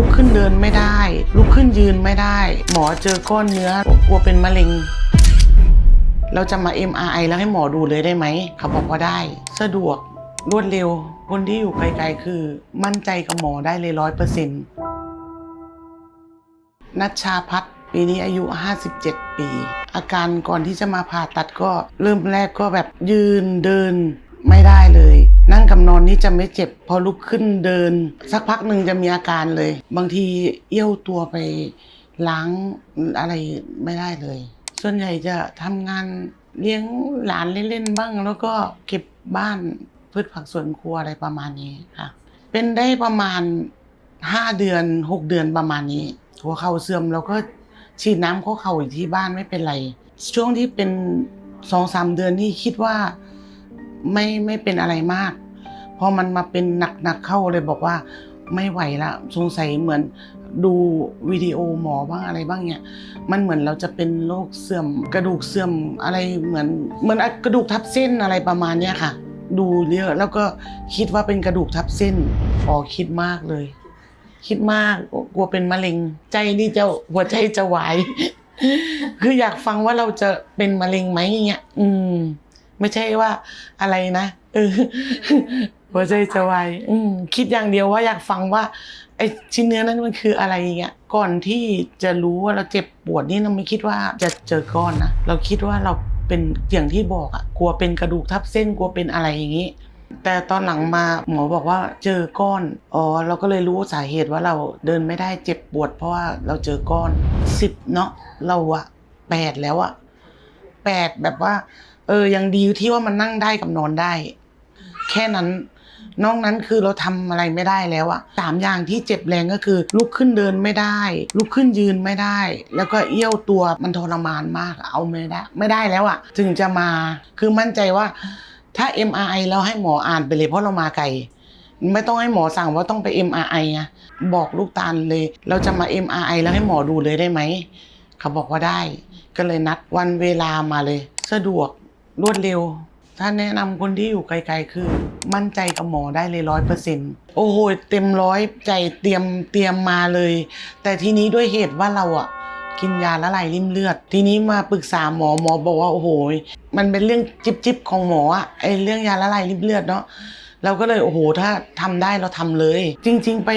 ลุกขึ้นเดินไม่ได้ ลุกขึ้นยืนไม่ได้ หมอเจอก้อนเนื้อกลัวเป็นมะเร็ง เราจะมา MRI แล้วให้หมอดูเลยได้ไหมเขาบอกว่าได้ สะดวกรวดเร็ว คนที่อยู่ไกลๆคือ มั่นใจกับหมอได้เลยร้อยเปอร์เซ็นต์นัชชาพัฒน์ปีนี้อายุ 57 ปี อาการก่อนที่จะมาผ่าตัดก็เริ่มแรกก็แบบยืนเดิน ไม่ได้เลย นั่งกับนอนนี่จะไม่เจ็บ พอลุกขึ้นเดิน สักพักหนึ่งจะมีอาการเลย บางทีเอี้ยวตัวไปล้างอะไรไม่ได้เลย ส่วนใหญ่จะทำงานเลี้ยงหลานเล่นๆบ้าง แล้วก็เก็บบ้านพืชผักสวนครัวอะไรประมาณนี้ค่ะ เป็นได้ประมาณ5เดือน6เดือนประมาณนี้ หัวเข่าเสื่อมเราก็ฉีดน้ำข้อเข่าอยู่ที่บ้านไม่เป็นไร ช่วงที่เป็นสองสามเดือนนี่คิดว่า ไม่ไม่เป็นอะไรมาก พอมันมาเป็นหนักๆเข้าเลยบอกว่าไม่ไหวละสงสัยเหมือนดูวิดีโอหมอบ้างอะไรบ้างเนี่ย มันเหมือนเราจะเป็นโรคเสื่อมกระดูกเสื่อมอะไรเหมือนเหมือนกระดูกทับเส้นอะไรประมาณเนี้ยค่ะ ดูเยอะแล้วก็คิดว่าเป็นกระดูกทับเส้นอ๋อคิดมากเลย คิดมากกลัวเป็นมะเร็ง ใจนี่จะหัวใจจะวายคืออยากฟังว่าเราจะเป็นมะเร็งไหมเงี้ยอืม ไม่ใช่ว่าอะไรนะเออหัวใจจะวายอืมคิดอย่างเดียวว่าอยากฟังว่าไอ้ชิ้นเนื้อนั้นมันคืออะไรอย่างเงี้ยก่อนที่จะรู้ว่าเราเจ็บปวดนี่เราไม่คิดว่าจะเจอก้อนนะเราคิดว่าเราเป็นอย่างที่บอกอะกลัวเป็นกระดูกทับเส้นกลัวเป็นอะไรอย่างงี้ แต่ตอนหลังมาหมอบอกว่าเจอก้อนอ๋อเราก็เลยรู้สาเหตุว่าเราเดินไม่ได้เจ็บปวด เพราะว่าเราเจอก้อนสิบเนาะเราอะแปดแล้วอะแปดแบบว่า เออยังดีที่ว่ามันนั่งได้กับนอนได้ แค่นั้นนอกนั้นคือเราทำอะไรไม่ได้แล้วอะสามอย่างที่เจ็บแรงก็คือ ลุกขึ้นเดินไม่ได้ ลุกขึ้นยืนไม่ได้ แล้วก็เอี้ยวตัวมันทรมานมากเอาไม่ได้ ไม่ได้แล้วอะถึงจะมาคือมั่นใจว่า ถ้า MRI เราให้หมออ่านไปเลยเพราะเรามาไกลไม่ต้องให้หมอสั่งว่าต้องไป MRI ไงบอกลูกตาลเลย เราจะมา MRI แล้วให้หมอดูเลยได้ไหมเขาบอกว่าได้ ก็เลยนัดวันเวลามาเลย สะดวก รวดเร็ว ถ้าแนะนำคนที่อยู่ไกลๆคือ มั่นใจกับหมอได้เลยร้อยเปอร์เซ็นต์โอ้โห เต็มร้อยใจเตรียมเตรียมมาเลย แต่ทีนี้ด้วยเหตุว่าเราอะกินยาละลายริ่มเลือด ทีนี้มาปรึกษาหมอหมอบอกว่าโอ้โหมันเป็นเรื่องจิบจิบๆของหมออะไอเรื่องยาละลายริ่มเลือดเนาะเราก็เลยโอ้โหถ้าทำได้เราทำเลย จริง ๆ ไป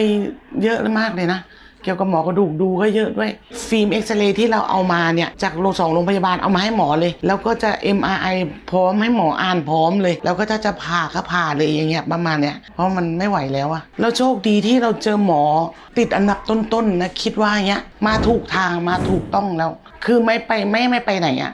เยอะมากเลยนะ เกี่ยวกับหมอกระดูกดูก็เยอะด้วย ฟิล์มเอ็กซเรย์ที่เราเอามาเนี่ย จากโรงสองโรงพยาบาลเอามาให้หมอเลย แล้วก็จะ MRI พร้อมให้หมออ่านพร้อมเลย แล้วก็ถ้าจะผ่าก็ผ่าเลยอย่างเงี้ยประมาณเนี้ยเพราะมันไม่ไหวแล้วอะแล้วโชคดีที่เราเจอหมอติดอันดับต้นๆนะคิดว่าเงี้ยมาถูกทางมาถูกต้องแล้ว คือไม่ไปไม่ไม่ไปไหนอะ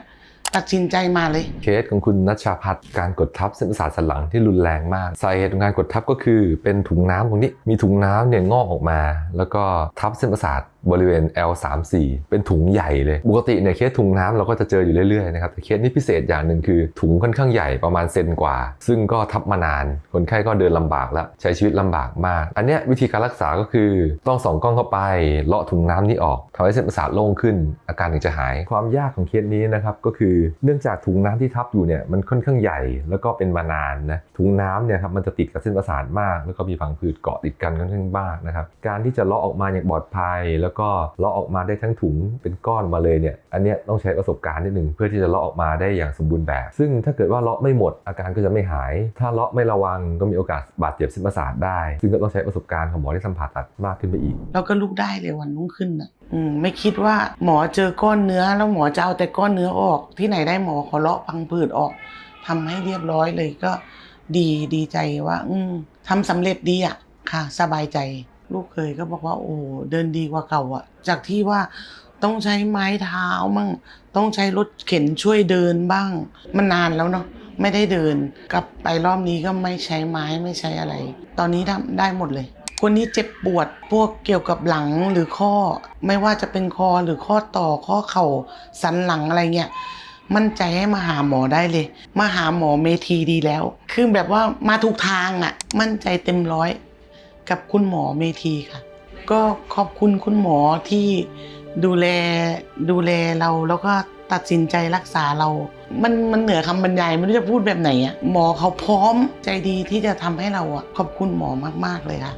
ตัดสินใจมาเลย เคสของคุณนัชชาพัฒน์การกดทับเส้นประสาทสันหลังที่รุนแรงมากสาเหตุของการกดทับก็คือเป็นถุงน้ำตรงนี้มีถุงน้ำเนี่ยงอกออกมา แล้วก็ทับเส้นประสาทบริเวณ L34 เป็นถุงใหญ่เลย ปกติเนี่ยเคสถุงน้ำเราก็จะเจออยู่เรื่อยๆนะครับแต่เคสนี้พิเศษอย่างหนึ่งคือ ถุงค่อนข้างใหญ่ประมาณเซนกว่า ซึ่งก็ทับมานาน คนไข้ก็เดินลำบากแล้ว ใช้ชีวิตลำบากมาก อันเนี้ยวิธีการรักษาก็คือต้องส่องกล้องเข้าไป เลาะถุงน้ำนี้ออกทำให้เส้นประสาทโล่งขึ้น อาการถึงจะหาย ความยากของเคสนี้นะครับก็คือเนื่องจากถุงน้ำที่ทับอยู่เนี่ยมันค่อนข้างใหญ่แล้วก็เป็นมานานนะถุงน้ำเนี่ยครับมันจะติดกับเส้นประสาทมาก แล้วก็มีผังผืดเกาะติดกันค่อนข้างมากนะครับการที่จะเลาะออกมาอย่างปลอดภัยแล้วแล้วก็เลาะออกมาได้ทั้งถุงเป็นก้อนมาเลยเนี่ยอันเนี้ยต้องใช้ประสบการณ์นิดหนึ่งเพื่อที่จะเลาะออกมาได้อย่างสมบูรณ์แบบ ซึ่งถ้าเกิดว่าเลาะไม่หมดอาการก็จะไม่หาย ถ้าเลาะไม่ระวังก็มีโอกาสบาดเจ็บเส้นประสาทได้ ซึ่งก็ต้องใช้ประสบการณ์ของหมอที่ทำผ่าตัดมากขึ้นไปอีก เราก็ลุกได้เลยวันรุ่งขึ้นอะอืมไม่คิดว่าหมอเจอก้อนเนื้อแล้วหมอจะเอาแต่ก้อนเนื้อออกที่ไหนได้หมอขอเลาะพังผืดออกทำให้เรียบร้อยเลยก็ดีดีใจว่า อืมทำสำเร็จดีอะค่ะ สบายใจ ลูกเคยก็บอกว่า โอ้เดินดีกว่าเก่าอะจากที่ว่าต้องใช้ไม้เท้ามั่งต้องใช้รถเข็นช่วยเดินบ้าง มันนานแล้วเนาะไม่ได้เดิน กลับไปรอบนี้ก็ไม่ใช้ไม้ไม่ใช้อะไร ตอนนี้ทำได้หมดเลย คนที่เจ็บปวดพวกเกี่ยวกับหลังหรือข้อ ไม่ว่าจะเป็นคอหรือข้อต่อข้อเข่าสันหลังอะไรเงี้ยมั่นใจให้มาหาหมอได้เลย มาหาหมอเมทีดีแล้ว คือแบบว่ามาถูกทางอะ่ะ มั่นใจเต็มร้อย กับคุณหมอเมทีค่ะ ก็ขอบคุณคุณหมอที่ดูแลดูแลเราแล้วก็ตัดสินใจรักษาเรา มันมันเหนือคำบรรยายไม่รู้จะพูดแบบไหนอะหมอเขาพร้อมใจดีที่จะทำให้เราอะขอบคุณหมอมากๆเลยค่ะ